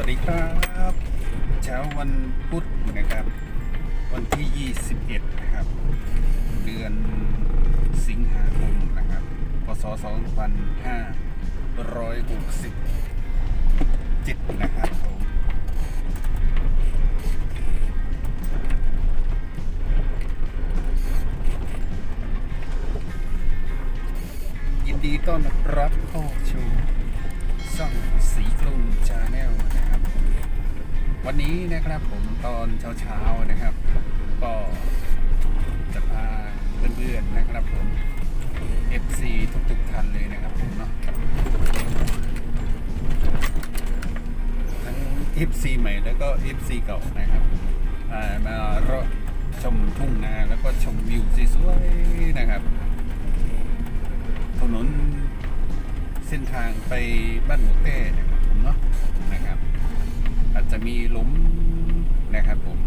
วัสดีครับ เช้าวันพุธนะครับ วันที่ 21 นะครับ เดือนสิงหาคมนะครับพศ2567นะครับผมยินดีต้อนรับเข้าสู่ ช่องสีกรุงชาแนลนะครับ วันนี้นะครับผมตอนเช้าๆนะครับ ก็จะพาเพื่อนๆนะครับผม FC ทุกๆท่านเลยนะครับผมเนาะทั้ง FC ใหม่แล้วก็ FC เก่านะครับามารอชมทุ่งนาแล้วก็ชมวิวสวยๆนะครับถนน เส้นทางไปบ้านหมวกเต้นะครับผมเนาะนะครับ อาจจะมีหล้มนะครับผม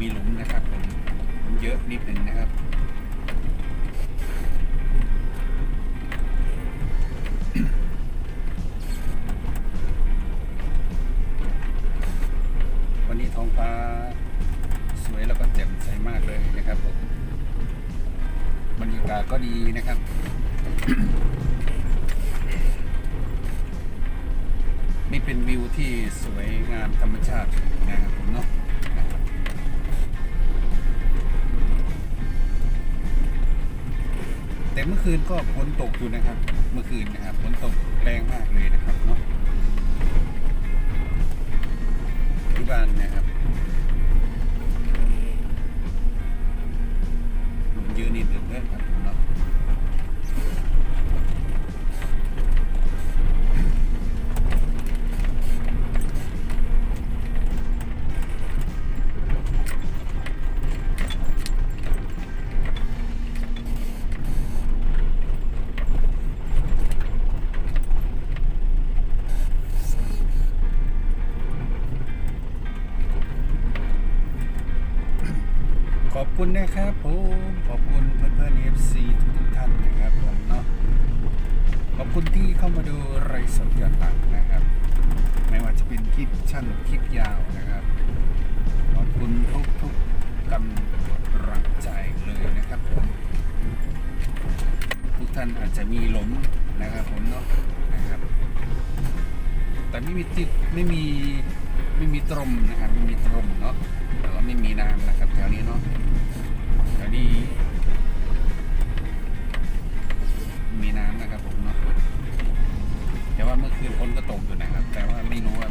มีหลุมนะครับผมหลุมเยอะนิดหนึ่งนะครับวันนี้ท้องฟ้า สวยแล้วก็แจ่มใสมากเลยนะครับผมบรรยากาศก็ดีนะครับนี่เป็นวิวที่สวยงามธรรมชาตินะครับผมเนาะแต่เมื่อคืนก็ฝนตกอยู่นะครับ เมื่อคืนนะครับฝนตกแรงมากเลยนะครับเนาะ คุณนะครับผมขอบคุณเพื่อนๆ FC ทุกท่านนะครับผมเนาะขอบคุณที่เข้ามาดูไรสดย้อนหลังนะครับ ไม่ว่าจะเป็นคลิปชั่นคลิปยาวนะครับขอบคุณทุกๆกำลังใจเลยนะครับผมทุกท่านอาจจะมีหลมนะครับผมเนาะนะครับ แต่ไม่มีติดไม่มีไม่มีตรมนะครับไม่มีตรมเนาะแล้วก็ไม่มีน้ำนะครับแถวนี้เนาะ ดี มีน้ำนะครับผมเนาะแต่ว่าเมื่อคืนฝนก็ตกอยู่นะครับ แต่ว่าไม่รู้ว่า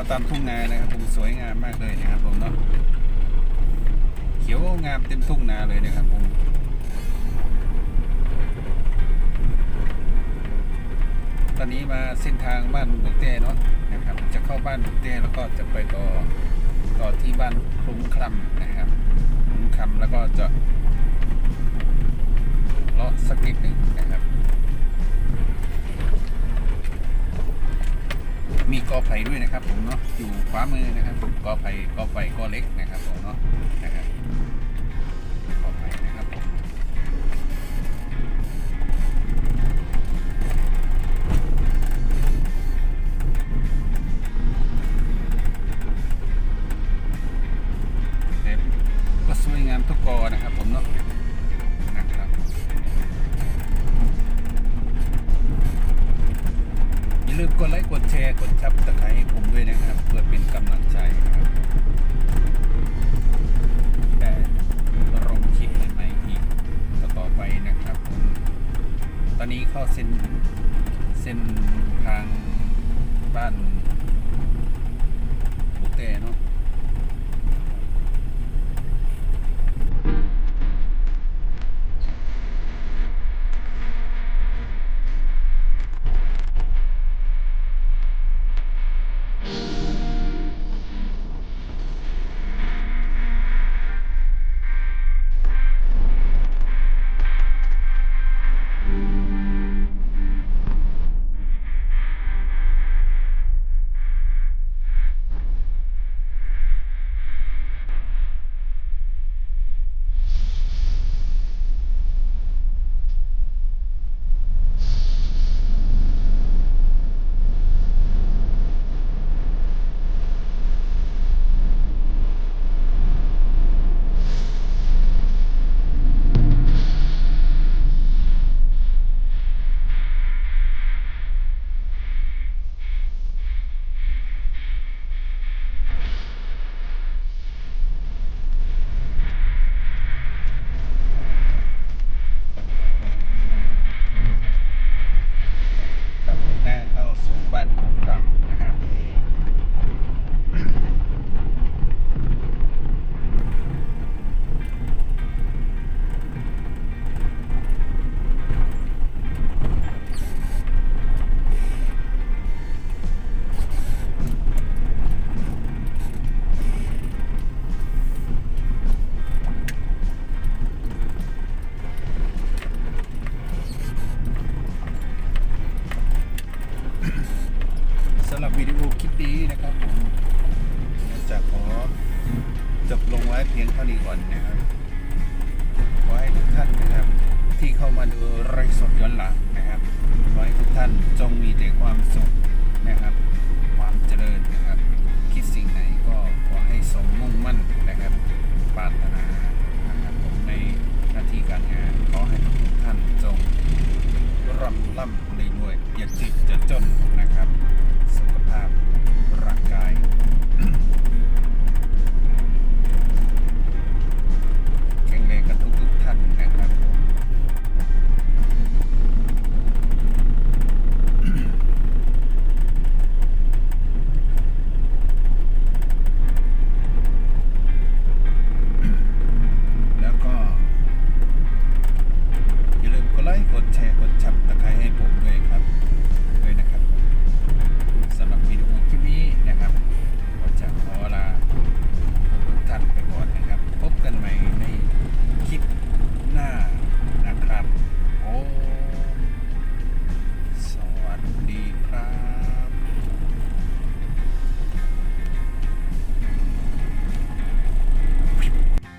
าวตามทุ่งนานะครับผมสวยงามมากเลยนะครับผมเนาะเขียวงามเต็มทุ่งนาเลยนะครับผมตอนนี้มาเส้นทางบ้านบุกเต้เนาะนะครับ จะเข้าบ้านบุกเต้แล้วก็จะไปต่อต่อที่บ้านพลุงคลำนะครับพลุงคลำแล้วก็จะเลาะสัก อยู่ขวามือนะครับกอไผ่กอไผ่กอเล็กนะครับผมเนาะนะครับกอไผ่นะครับผมเด็ก็สวยงามทุกกอนะครับผมเนาะนะครับอย่าลืมกดไลค์กดแชร์กดซับสไเพื่อเป็นกำลังใจครับแต่ลงคลิปใหม่ๆอีกต่อไปนะครับผมตอนนี้เข้าเส้นเส้นทางบ้านบุกเต้เนาะ่านี้ก่อนนะครับขอให้ทุกท่านนะครับ ที่เข้ามาดูไร่สดย้อนหลังนะครับขอให้ทุกท่านจงมีแต่ความสุขนะครับ ความเจริญนะครับ คิดสิ่งไหนก็ขอให้สมมุ่งมั่นนะครับปรารถนา